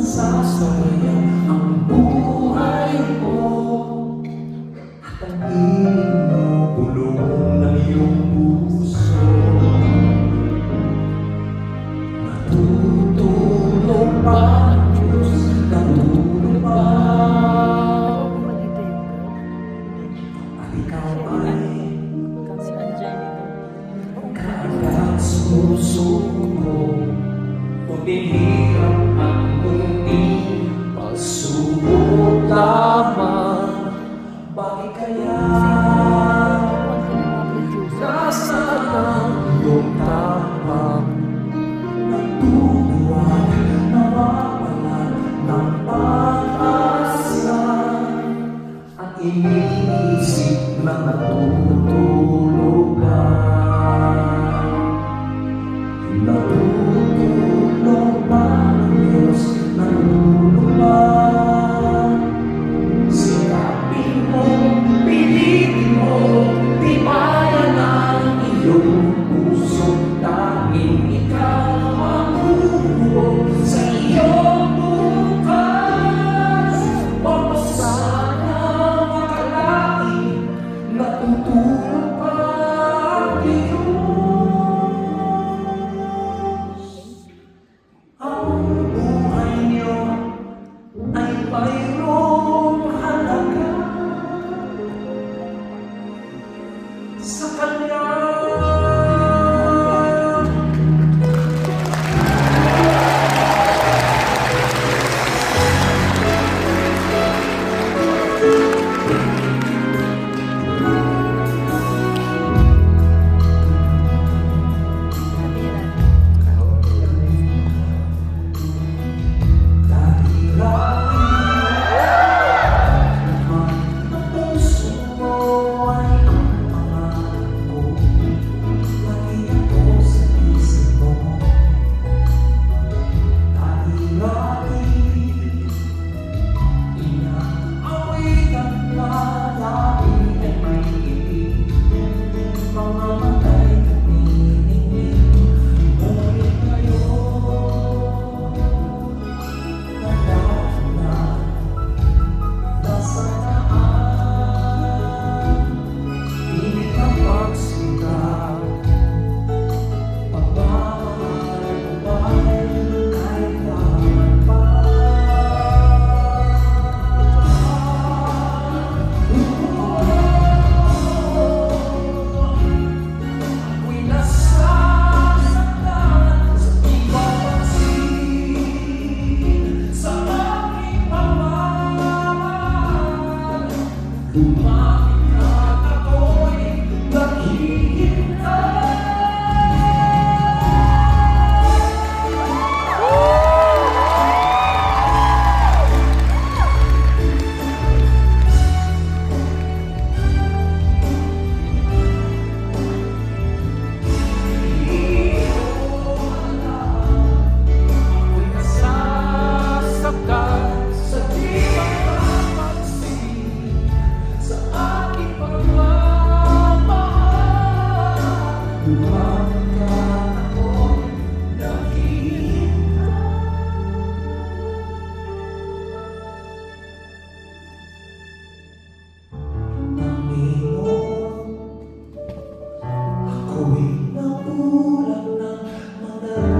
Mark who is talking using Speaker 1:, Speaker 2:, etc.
Speaker 1: cansaço. Iniisip na natutulog ka ay mayroong do mar. magulang ng mga